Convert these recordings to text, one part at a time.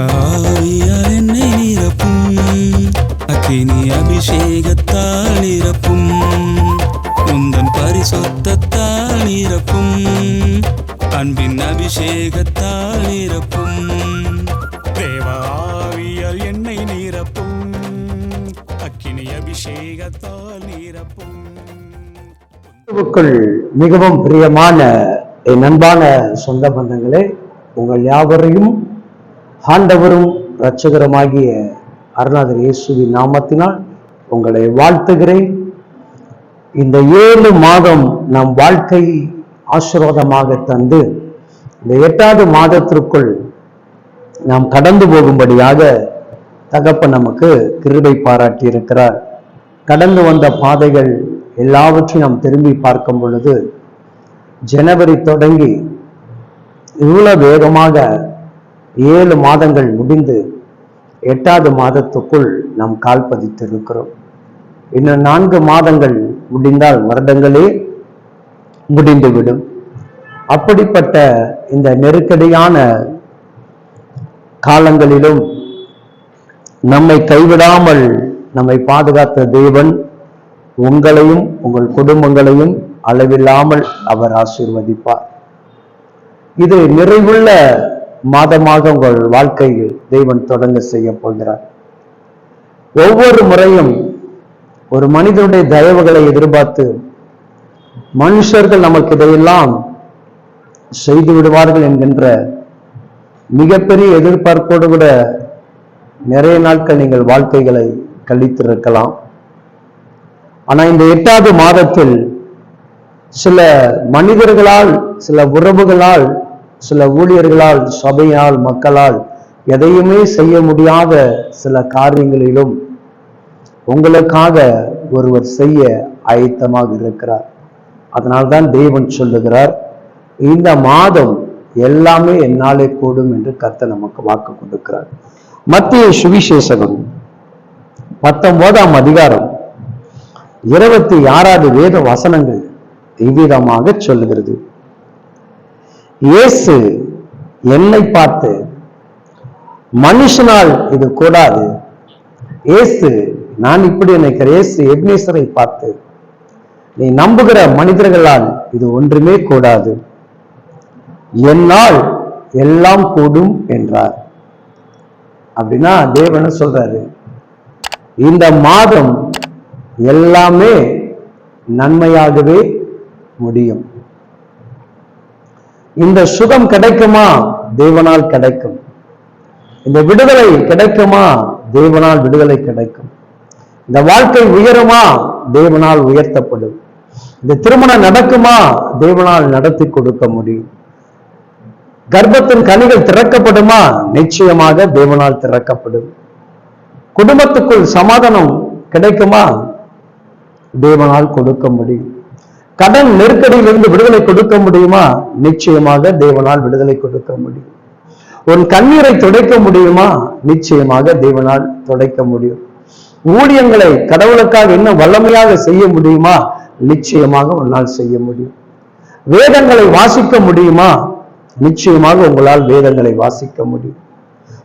தேவாவியால் என்னை நிரப்பும். அக்கினி அபிஷேகத்தால் நிரப்பும். உந்தன் பரிசுத்தத்தால் நிரப்பும். அன்பின் அபிஷேகத்தால் நிரப்பும். தேவாவியால் என்னை நிரப்பும். அக்கினி அபிஷேகத்தால் நிரப்பும். மிகவும் பிரியமான என் அன்பான சொந்த பந்தங்களே உங்கள் யாவரையும் ஆண்டவரும் இரட்சகரமாகிய அருணாதர் இயேசுவின் நாமத்தினால் உங்களை வாழ்த்துகிறேன். இந்த ஏழு மாதம் நம் வாழ்க்கை ஆசீர்வாதமாக தந்து இந்த எட்டாவது மாதத்திற்குள் நாம் கடந்து போகும்படியாக தகப்பன் நமக்கு கிருபை பாராட்டி இருக்கிறார் கடந்து வந்த பாதைகள் எல்லாவற்றையும் நாம் திரும்பி பார்க்கும் பொழுது ஜனவரி தொடங்கி இவ்வளவு வேகமாக ஏழு மாதங்கள் முடிந்து எட்டாவது மாதத்துக்குள் நாம் கால் பதித்திருக்கிறோம். இன்னும் நான்கு மாதங்கள் முடிந்தால் வருடங்களே முடிந்துவிடும். அப்படிப்பட்ட இந்த நெருக்கடியான காலங்களிலும் நம்மை கைவிடாமல் நம்மை பாதுகாத்த தேவன் உங்களையும் உங்கள் குடும்பங்களையும் அளவில்லாமல் அவர் ஆசீர்வதிப்பார். இது நிறைவுள்ள மாதமாக உங்கள் வாழ்க்கையில் தெய்வன் தொடங்க செய்ய போகிறார். ஒவ்வொரு முறையும் ஒரு மனிதனுடைய தயவுகளை எதிர்பார்த்து மனுஷர்கள் நமக்கு இதையெல்லாம் செய்து விடுவார்கள் என்கின்ற மிகப்பெரிய எதிர்பார்ப்போடு கூட நிறைய நாட்கள் நீங்கள் வாழ்க்கைகளை கழித்திருக்கலாம். ஆனா இந்த எட்டாவது மாதத்தில் சில மனிதர்களால் சில உறவுகளால் சில ஊழியர்களால் சபையால் மக்களால் எதையுமே செய்ய முடியாத சில காரியங்களிலும் உங்களுக்காக ஒருவர் செய்ய ஆயத்தமாக இருக்கிறார். அதனால்தான் தெய்வன் சொல்லுகிறார் இந்த மாதம் எல்லாமே என்னாலே கூடும் என்று கர்த்தர் நமக்கு வாக்கு கொடுக்கிறார். மத்திய சுவிசேஷகம் பத்தொன்பதாம் அதிகாரம் இருபத்தி ஆறாவது வேத வசனங்கள் இவ்விதமாக சொல்லுகிறது. இயேசு என்னை பார்த்து மனுஷனால் இது கூடாது. இயேசு நான் இப்படி நினைக்கிறேன். இயேசு எக்னேஸ்வரை பார்த்து நீ நம்புகிற மனிதர்களால் இது ஒன்றுமே கூடாது. என்னால் எல்லாம் கூடும் என்றார். அப்படின்னா தேவன சொல்றாரு? இந்த மாதம் எல்லாமே நன்மையாகவே முடியும். இந்த சுகம் கிடைக்குமா? தேவனால் கிடைக்கும். இந்த விடுதலை கிடைக்குமா? தேவனால் விடுதலை கிடைக்கும். இந்த வாழ்க்கை உயருமா? தேவனால் உயர்த்தப்படும். இந்த திருமணம் நடக்குமா? தேவனால் நடத்தி கொடுக்க முடியும். கர்ப்பத்தின் கனிகள் திறக்கப்படுமா? நிச்சயமாக தேவனால் திறக்கப்படும். குடும்பத்துக்குள் சமாதானம் கிடைக்குமா? தேவனால் கொடுக்க முடியும். கடன் நெருக்கடியிலிருந்து விடுதலை கொடுக்க முடியுமா? நிச்சயமாக தேவனால் விடுதலை கொடுக்க முடியும். உன் கண்ணீரை துடைக்க முடியுமா? நிச்சயமாக தேவனால் துடைக்க முடியும். ஊழியங்களை கடவுளுக்காக இன்னும் வல்லமையாக செய்ய முடியுமா? நிச்சயமாக உன்னால் செய்ய முடியும். வேதங்களை வாசிக்க முடியுமா? நிச்சயமாக உங்களால் வேதங்களை வாசிக்க முடியும்.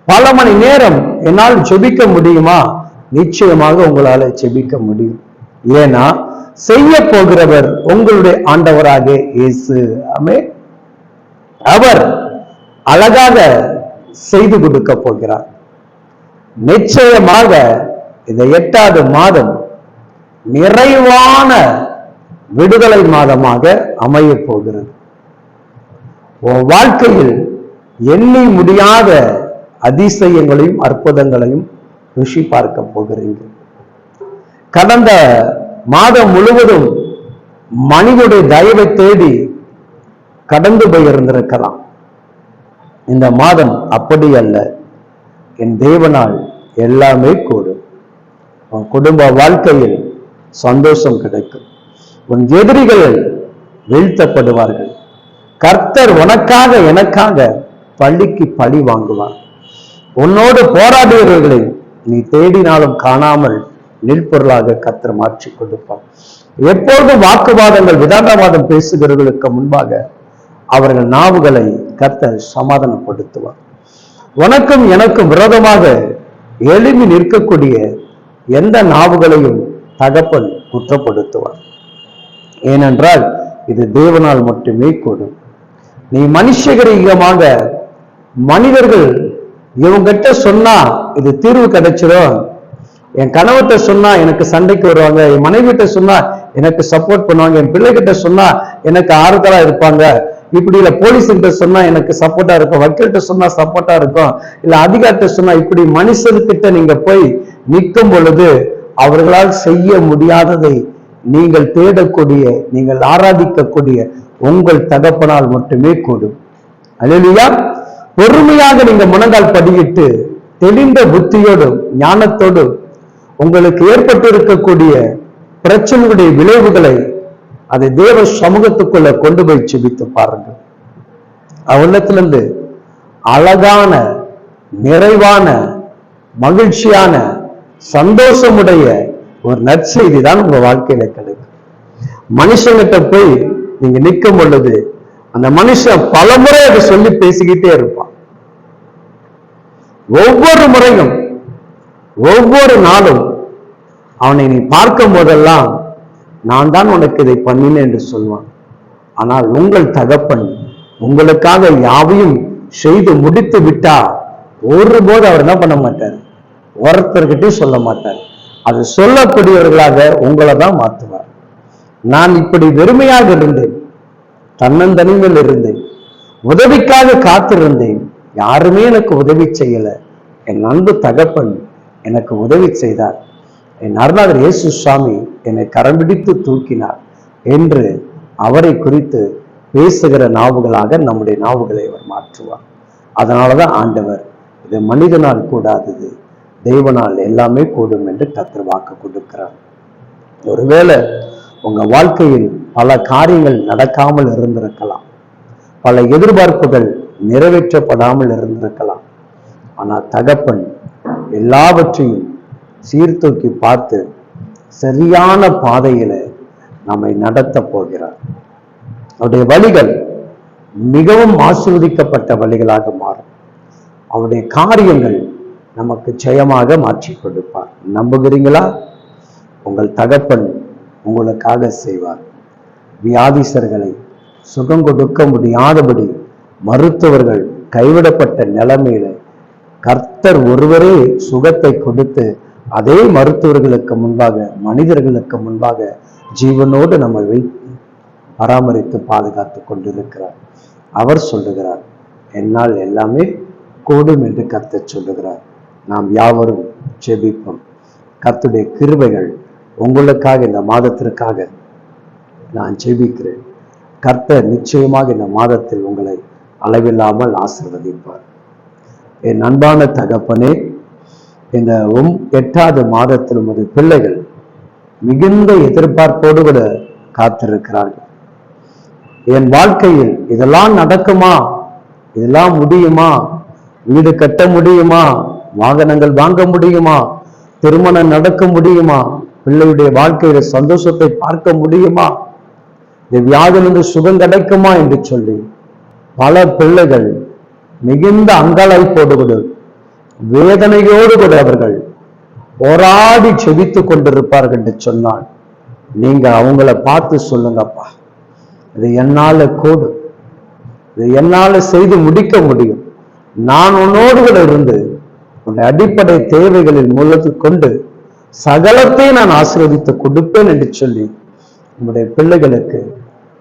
பல மணி நேரம் என்னால் செபிக்க முடியுமா? நிச்சயமாக உங்களால செபிக்க முடியும். ஏன்னா செய்ய போகிறவர் உங்களுடைய ஆண்டவராக இயேசு. ஆமே அவர் அழகாக செய்து கொடுக்க போகிறார். நிச்சயமாக இந்த எட்டாவது மாதம் நிறைவான விடுதலை மாதமாக அமைய போகிறது. உன் வாழ்க்கையில் எண்ணி முடியாத அதிசயங்களையும் அற்புதங்களையும் ருஷி பார்க்க போகிறீங்க கடந்த மாதம் முழுவதும் மனிதனுடைய தயவை தேடி கடந்து போயிருந்திருக்கலாம். இந்த மாதம் அப்படி அல்ல. என் தேவனால் எல்லாமே கூடும். உன் குடும்ப வாழ்க்கையில் சந்தோஷம் கிடைக்கும். உன் எதிரிகள் வீழ்த்தப்படுவார்கள். கர்த்தர் உனக்காக எனக்காக பள்ளிக்கு பழி வாங்குவார். உன்னோடு போராடுகிறவர்களை நீ தேடினாலும் காணாமல் நெற்பொருளாக கர்த்தர் மாற்றி கொடுப்பார். எப்பொழுதும் வாக்குவாதங்கள் விதாண்டவாதம் பேசுகிறவர்களுக்கு முன்பாக அவர்கள் நாவுகளை கத்தர் சமாதானப்படுத்துவார். உனக்கும் எனக்கும் விரோதமாக எழுமி நிற்கக்கூடிய எந்த நாவுகளையும் தகப்பன் குற்றப்படுத்துவார். ஏனென்றால் இது தேவனால் மட்டுமே கூடும். நீ மனுஷகரீகமாக மனிதர்கள் இவங்கிட்ட சொன்னா இது தீர்வு கிடைச்சிடும் என் கணவர்கிட்ட சொன்னா எனக்கு சண்டைக்கு வருவாங்க என் மனைவிட்ட சொன்னா எனக்கு சப்போர்ட் பண்ணுவாங்க என் பிள்ளைகிட்ட சொன்னா எனக்கு ஆறுதலா இருப்பாங்க. இப்படி இல்ல போலீஸ் கிட்ட சொன்னா எனக்கு சப்போர்ட்டா இருக்கும் வக்கீல்கிட்ட சொன்னா சப்போர்ட்டா இருக்கும். இல்ல அதிகாரிட்ட சொன்னா இப்படி மனுஷர்கிட்ட நீங்க போய் நிற்கும் பொழுது அவர்களால் செய்ய முடியாததை நீங்கள் தேடக்கூடிய நீங்கள் ஆராதிக்கக்கூடிய உங்கள் தகப்பனால் மட்டுமே கூடும். அலுவலியா பொறுமையாக நீங்க முனங்கால் படியிட்டு தெளிந்த புத்தியோடும் ஞானத்தோடும் உங்களுக்கு ஏற்பட்டு இருக்கக்கூடிய பிரச்சனையுடைய விளைவுகளை அதை தேவ சமூகத்துக்குள்ள கொண்டு போய் செபித்து பாருங்க அவனத்திலிருந்து அழகான நிறைவான மகிழ்ச்சியான சந்தோஷமுடைய ஒரு நற்செய்தி தான் உங்க வாழ்க்கையில கிடைக்கும். மனுஷங்கிட்ட போய் நீங்க நிற்கும் பொழுது அந்த மனுஷன் பலமுறை அதை சொல்லி பேசிக்கிட்டே இருப்பான். ஒவ்வொரு முறையும் ஒவ்வொரு நாளும் அவனை நீ பார்க்கும் போதெல்லாம் நான் தான் உனக்கு இதை பண்ணினேன் என்று சொல்வான். ஆனால் உங்கள் தகப்பன் உங்களுக்காக யாவையும் செய்து முடித்து விட்டா ஒருபோது அவர் என்ன பண்ண மாட்டார். ஒருத்தர்கிட்டயும் சொல்ல மாட்டார். அது சொல்லக்கூடியவர்களாக உங்களை தான் மாற்றுவார். நான் இப்படி வெறுமையாக இருந்தேன். தன்னந்தனிமையில் இருந்தேன். உதவிக்காக காத்திருந்தேன். யாருமே எனக்கு உதவி செய்யல. என் அன்பு தகப்பன் எனக்கு உதவி செய்தார். என் அருணாதர் இயேசு சுவாமி என்னை கரம்பிடித்து தூக்கினார் என்று அவரை குறித்து பேசுகிற நாவுகளாக நம்முடைய நாவுகளை அவர் மாற்றுவார். அதனாலதான் ஆண்டவர் இது மனிதனால் கூடாதது தெய்வனால் எல்லாமே கூடும் என்று கத்தர் வாக்கு கொடுக்கிறார். ஒருவேளை உங்க வாழ்க்கையில் பல காரியங்கள் நடக்காமல் இருந்திருக்கலாம். பல எதிர்பார்ப்புகள் நிறைவேற்றப்படாமல் இருந்திருக்கலாம். ஆனால் தகப்பன் எல்லாவற்றையும் சீர்தூக்கி பார்த்து சரியான பாதையில நம்மை நடத்த போகிறார். அவருடைய வழிகள் மிகவும் ஆசீர்வதிக்கப்பட்ட வழிகளாக மாறும். அவருடைய காரியங்கள் நமக்கு ஜெயமாக மாற்றி கொடுப்பார். நம்புகிறீங்களா உங்கள் தகப்பன் உங்களுக்காக செய்வார். வியாதிசர்களை சுகம் கொடுக்க முடியாதபடி மருத்துவர்கள் கைவிடப்பட்ட நிலைமையில கர்த்தர் ஒருவரே சுகத்தை கொடுத்து அதே மருத்துவர்களுக்கு முன்பாக மனிதர்களுக்கு முன்பாக ஜீவனோடு நம்ம வைத்து பராமரித்து பாதுகாத்து கொண்டிருக்கிறார். அவர் சொல்லுகிறார் என்னால் எல்லாமே கூடும் என்று கர்த்தர் சொல்லுகிறார். நாம் யாவரும் ஜெபிப்போம். கர்த்துடைய கிருபைகள் உங்களுக்காக இந்த மாதத்திற்காக நான் ஜெபிக்கிறேன். கர்த்தர் நிச்சயமாக இந்த மாதத்தில் உங்களை அளவில்லாமல் ஆசிர்வதிப்பார். என் அன்பான தகப்பனே இந்த எட்டாவது மாதத்தில் உமது பிள்ளைகள் மிகுந்த எதிர்பார்ப்போடு கூட காத்திருக்கிறார்கள். என் வாழ்க்கையில் இதெல்லாம் நடக்குமா? இதெல்லாம் முடியுமா? வீடு கட்ட முடியுமா? வாகனங்கள் வாங்க முடியுமா? திருமணம் நடக்க முடியுமா? பிள்ளையுடைய வாழ்க்கையில சந்தோஷத்தை பார்க்க முடியுமா? இந்த வியாதிலிருந்து சுகம் கிடைக்குமா என்று சொல்லி பல பிள்ளைகள் மிகுந்த அங்கலாய்ப்போடு கூட வேதனையோடு கூட அவர்கள். போராடி செவித்துக் கொண்டிருப்பார்கள் என்று சொன்னால் நீங்க அவங்கள பார்த்து சொல்லுங்கப்பா. இது என்னால கூடும் இது என்னால செய்து முடிக்க முடியும். நான் உன்னோடு கூட இருந்து உன்னை அடிப்படை தேவைகளில் மூலத்து கொண்டு சகலத்தை நான் ஆசீர்வதித்து கொடுப்பேன் என்று சொல்லி உங்களுடைய பிள்ளைகளுக்கு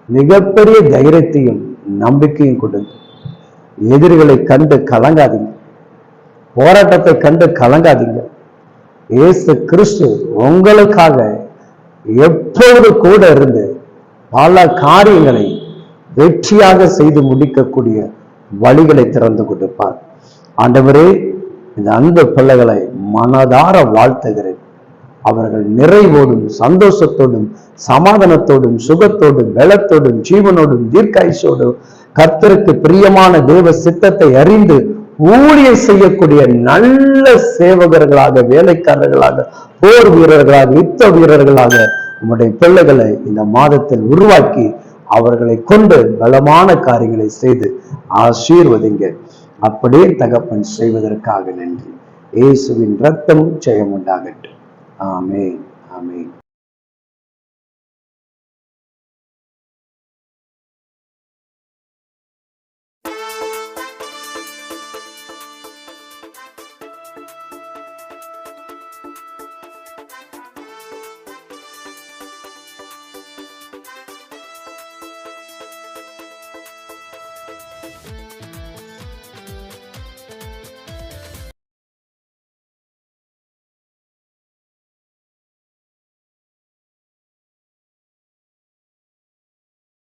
மிகப்பெரிய தைரியத்தையும் நம்பிக்கையும் கொடுங்க எதிரிகளை கண்டு கலங்காதீங்க. போராட்டத்தை கண்டு கலங்காதீங்க. இயேசு கிறிஸ்து உங்களுக்காக எப்பொழுது கூட இருந்து பல காரியங்களை வெற்றியாக செய்து முடிக்கக்கூடிய வழிகளை திறந்து கொடுப்பார். ஆண்டவரே இந்த அன்பு பிள்ளைகளை மனதார வாழ்த்துகிறேன். அவர்கள் நிறைவோடும் சந்தோஷத்தோடும் சமாதானத்தோடும் சுகத்தோடும் பலத்தோடும் ஜீவனோடும் தீர்க்காயுசோடும் கர்த்தருக்கு பிரியமான தேவ சித்தத்தை அறிந்து ஊழியம் செய்யக்கூடிய நல்ல சேவகர்களாக வேலைக்காரர்களாக போர் வீரர்களாக யுத்த வீரர்களாக உங்களுடைய பிள்ளைகளை இந்த மாதத்தில் உருவாக்கி அவர்களை கொண்டு பலமான காரியங்களை செய்து ஆசீர்வதிங்க. அப்படியே தகப்பன் செய்வதற்காக நன்றி. இயேசுவின் ரத்தம் ஜெயம் உண்டாகட்டும். Amen. Amen.